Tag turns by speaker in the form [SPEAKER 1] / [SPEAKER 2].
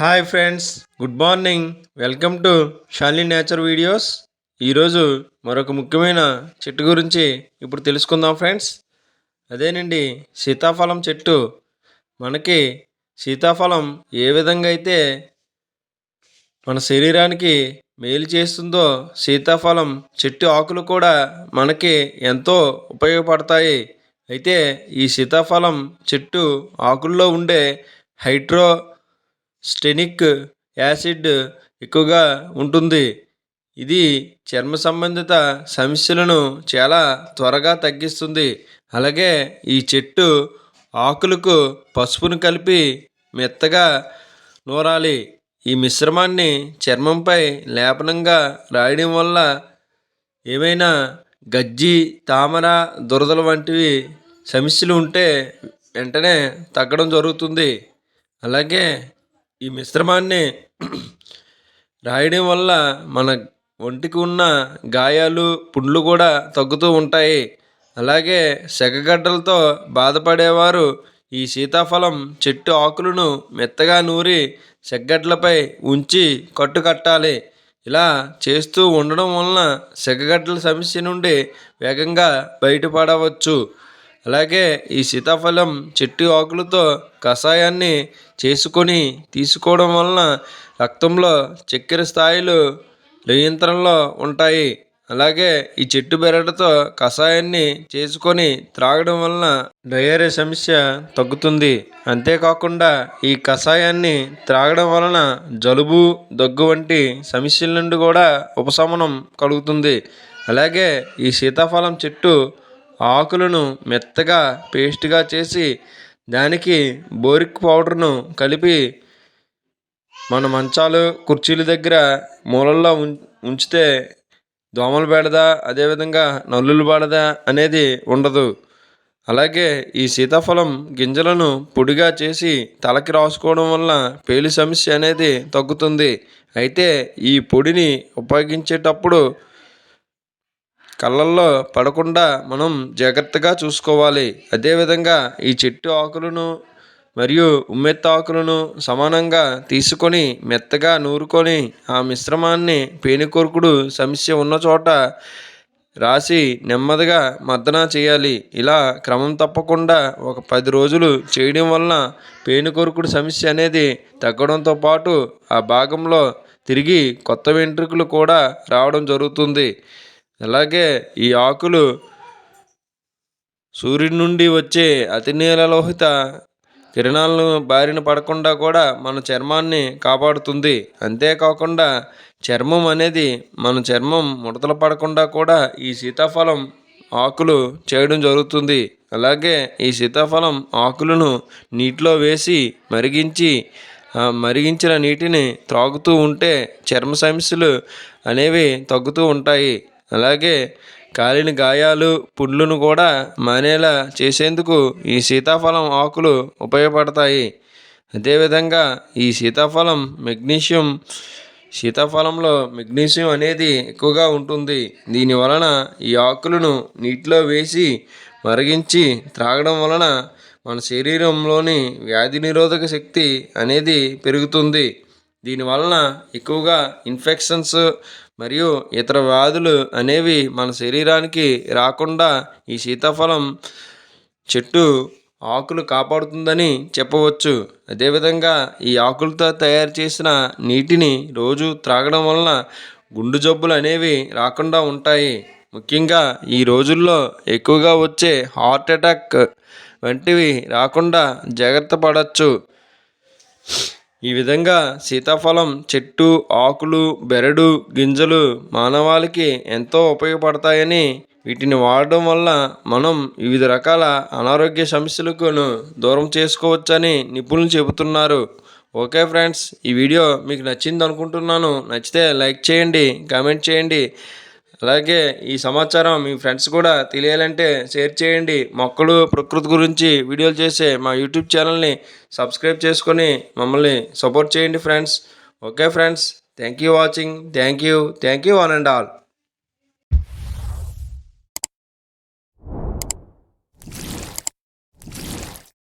[SPEAKER 1] Hi friends good morning. Welcome to Shali nature videos. ఈరోజు మరొక ముఖ్యమైన చెట్టు గురించి ఇప్పుడు తెలుసుకుందాం ఫ్రెండ్స్. అదేనండి సీతాఫలం చెట్టు. మనకి సీతాఫలం ఏ విధంగా అయితే మన శరీరానికి మేలు చేస్తుందో సీతాఫలం చెట్టు ఆకులు కూడా మనకి ఎంతో ఉపయోగపడతాయి. అయితే ఈ సీతాఫలం చెట్టు ఆకుల్లో ఉండే హైడ్రో స్టెనిక్ యాసిడ్ ఎక్కువగా ఉంటుంది. ఇది చర్మ సంబంధిత సమస్యలను చాలా త్వరగా తగ్గిస్తుంది. అలాగే ఈ చెట్టు ఆకులకు పసుపును కలిపి మెత్తగా నూరాలి. ఈ మిశ్రమాన్ని చర్మంపై లేపనంగా రాయడం వల్ల ఏమైనా గజ్జి తామర దురదలు వంటివి సమస్యలు ఉంటే వెంటనే తగ్గడం జరుగుతుంది. అలాగే ఈ మిశ్రమాన్ని రాయడం వల్ల మన ఒంటికి ఉన్న గాయాలు పుండ్లు కూడా తగ్గుతూ ఉంటాయి. అలాగే సెగగడ్డలతో బాధపడేవారు ఈ సీతాఫలం చెట్టు ఆకులను మెత్తగా నూరి సెగ్గడ్లపై ఉంచి కట్టు కట్టాలి. ఇలా చేస్తూ ఉండడం వలన సెగగడ్డల సమస్య నుండి వేగంగా బయటపడవచ్చు. అలాగే ఈ సీతాఫలం చెట్టు ఆకులతో కషాయాన్ని చేసుకొని తీసుకోవడం వలన రక్తంలో చక్కెర స్థాయిలు నియంత్రణలో ఉంటాయి. అలాగే ఈ చెట్టు బెరడుతో కషాయాన్ని చేసుకొని త్రాగడం వలన డయేరియా సమస్య తగ్గుతుంది. అంతేకాకుండా ఈ కషాయాన్ని త్రాగడం వలన జలుబు దగ్గు వంటి సమస్యల నుండి కూడా ఉపశమనం కలుగుతుంది. అలాగే ఈ సీతాఫలం చెట్టు ఆకులను మెత్తగా పేస్ట్గా చేసి దానికి బోరిక్ పౌడర్ను కలిపి మన మంచాలు కుర్చీల దగ్గర మూలల్లో ఉంచితే దోమలు బెడద అదేవిధంగా నల్లులు బెడద అనేది ఉండదు. అలాగే ఈ సీతాఫలం గింజలను పొడిగా చేసి తలకి రాసుకోవడం వల్ల పేలి సమస్య అనేది తగ్గుతుంది. అయితే ఈ పొడిని ఉపయోగించేటప్పుడు కళ్ళల్లో పడకుండా మనం జాగ్రత్తగా చూసుకోవాలి. అదేవిధంగా ఈ చెట్టు ఆకులను మరియు ఉమ్మెత్త ఆకులను సమానంగా తీసుకొని మెత్తగా నూరుకొని ఆ మిశ్రమాన్ని పేనుకొరుకుడు సమస్య ఉన్న చోట రాసి నెమ్మదిగా మర్దన చేయాలి. ఇలా క్రమం తప్పకుండా ఒక పది రోజులు చేయడం వలన పేనుకొరుకుడు సమస్య అనేది తగ్గడంతో పాటు ఆ భాగంలో తిరిగి కొత్త వెంట్రుకలు కూడా రావడం జరుగుతుంది. అలాగే ఈ ఆకులు సూర్యుడి నుండి వచ్చే అతి నీలలోహిత కిరణాలను బారిన పడకుండా కూడా మన చర్మాన్ని కాపాడుతుంది. అంతేకాకుండా చర్మం అనేది మన చర్మం ముడతలు పడకుండా కూడా ఈ సీతాఫలం ఆకులు చేయడం జరుగుతుంది. అలాగే ఈ సీతాఫలం ఆకులను నీటిలో వేసి మరిగించి మరిగించిన నీటిని త్రాగుతూ ఉంటే చర్మ సమస్యలు అనేవి తగ్గుతూ ఉంటాయి. అలాగే కాలిన గాయాలు పుండ్లను కూడా మానేలా చేసేందుకు ఈ సీతాఫలం ఆకులు ఉపయోగపడతాయి. అదేవిధంగా ఈ సీతాఫలం మెగ్నీషియం సీతాఫలంలో మెగ్నీషియం అనేది ఎక్కువగా ఉంటుంది. దీని వలన ఈ ఆకులను నీటిలో వేసి మరిగించి త్రాగడం వలన మన శరీరంలోని వ్యాధి నిరోధక శక్తి అనేది పెరుగుతుంది. దీనివలన ఎక్కువగా ఇన్ఫెక్షన్స్ మరియు ఇతర వ్యాధులు అనేవి మన శరీరానికి రాకుండా ఈ సీతాఫలం చెట్టు ఆకులు కాపాడుతుందని చెప్పవచ్చు. అదేవిధంగా ఈ ఆకులతో తయారు చేసిన నీటిని రోజు త్రాగడం వలన గుండు జబ్బులు అనేవి రాకుండా ఉంటాయి. ముఖ్యంగా ఈ రోజుల్లో ఎక్కువగా వచ్చే హార్ట్ అటాక్ వంటివి రాకుండా జాగ్రత్త పడవచ్చు. ఈ విధంగా సీతాఫలం చెట్టు ఆకులు బెరడు గింజలు మానవాళికి ఎంతో ఉపయోగపడతాయని వీటిని వాడడం వల్ల మనం వివిధ రకాల అనారోగ్య సమస్యలకు దూరం చేసుకోవచ్చని నిపుణులు చెబుతున్నారు. ఓకే ఫ్రెండ్స్ ఈ వీడియో మీకు నచ్చింది అనుకుంటున్నాను నచ్చితే లైక్ చేయండి కామెంట్ చేయండి. అలాగే ఈ సమాచారం మీ ఫ్రెండ్స్ కూడా తెలియాలంటే షేర్ చేయండి. మొక్కలు ప్రకృతి గురించి వీడియోలు చేసే మా యూట్యూబ్ ఛానల్ని సబ్స్క్రైబ్ చేసుకొని మమ్మల్ని సపోర్ట్ చేయండి friends. Okay friends thank you watching. Thank you thank you one and all.